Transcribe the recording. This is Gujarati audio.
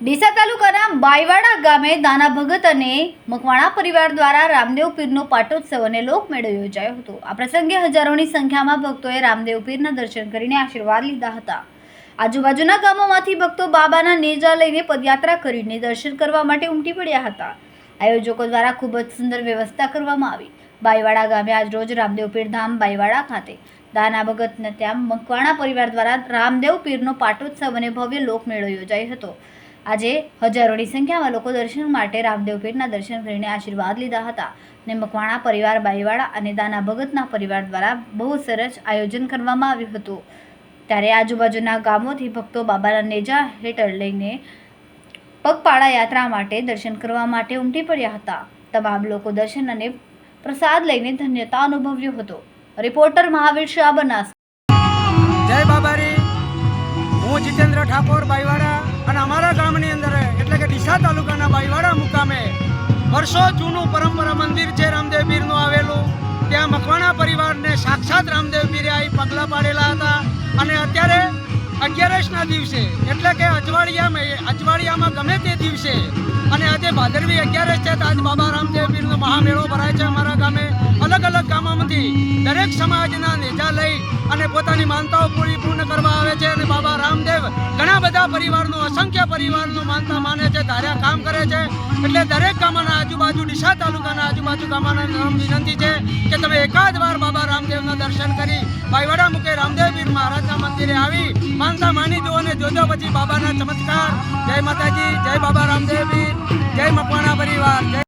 ડીસા તાલુકાના બાયવાડા ગામે દાના ભગત અને મકવાણા પરિવાર દ્વારા રામદેવ પીરનો પાટોત્સવ અને લોકમેળો યોજાયો હતો. આ પ્રસંગે હજારોની સંખ્યામાં ભક્તોએ રામદેવ પીરના દર્શન કરીને આશીર્વાદ લીધા હતા. આજુબાજુના ગામોમાંથી ભક્તો બાબાના નેજા લઈને પદયાત્રા કરીને દર્શન કરવા માટે ઉમટી પડ્યા હતા. આયોજકો દ્વારા ખૂબ જ સુંદર વ્યવસ્થા કરવામાં આવી. બાયવાડા ગામે આજરોજ રામદેવ પીર ધામ બાયવાડા ખાતે દાના ભગતને ત્યાં મકવાણા પરિવાર દ્વારા રામદેવ પીરનો પાટોત્સવ અને ભવ્ય લોકમેળો યોજાયો હતો. આજે હજારોની સંખ્યામાં લોકો દર્શન માટે રામદેવ દર્શન કરીને આશીર્વાદ લીધા હતા ને મકવાણા પરિવાર બાઈવાડા અને દાના ભગતના પરિવાર દ્વારા બહુ સરસ આયોજન કરવામાં આવ્યું હતું. ત્યારે આજુબાજુના ગામોથી ભક્તો બાબાના નેજા હેઠળ લઈને પગપાળા યાત્રા માટે દર્શન કરવા માટે ઉમટી પડ્યા હતા. તમામ લોકો દર્શન અને પ્રસાદ લઈને ધન્યતા અનુભવ્યો હતો. રિપોર્ટર મહાવીર શાહ બનાસ. જય બાબારી. હું જીતેન્દ્ર ઠાકોર બાઈવાડા અને અમારા ગામની અંદર, એટલે કે ડીસા તાલુકાના બાઈવાડા મુકામે વર્ષો જૂનું પરંપરા મંદિર છે રામદેવ પીરનું આવેલું, ત્યાં મકવાણા પરિવારને સાક્ષાત રામદેવ પીરે આવી પગલાં પાડેલા હતા. અને અત્યારે અગિયારસના દિવસે, એટલે કે અજવાળિયામાં અજવાળિયામાં ગમે તે દિવસે, અને આજે ભાદરવી અગિયારસ છે આજ બાબા રામદેવ પીરનો મહામેળો ભરાય છે અમારા ગામે. અલગ અલગ ગામોમાંથી દરેક સમાજના નેજા લઈ અને પોતાની માનતાઓ પૂરી પરિવારનું માનતા માને છે, ધાર્યા કામ કરે છે, એટલે દરેક ગામના આજુબાજુ, ડીસા તાલુકાના આજુબાજુ ગામના વિનંતી છે કે તમે એકાદ વાર બાબા રામદેવના દર્શન કરી ભાઈવાડા મુકે રામદેવ પીર મહારાજના મંદિરે આવી, માનતા માની દો અને જોજો પછી બાબાના ચમત્કાર. જય માતાજી, જય બાબા રામદેવ પીર જય મકવાણા પરિવાર, જય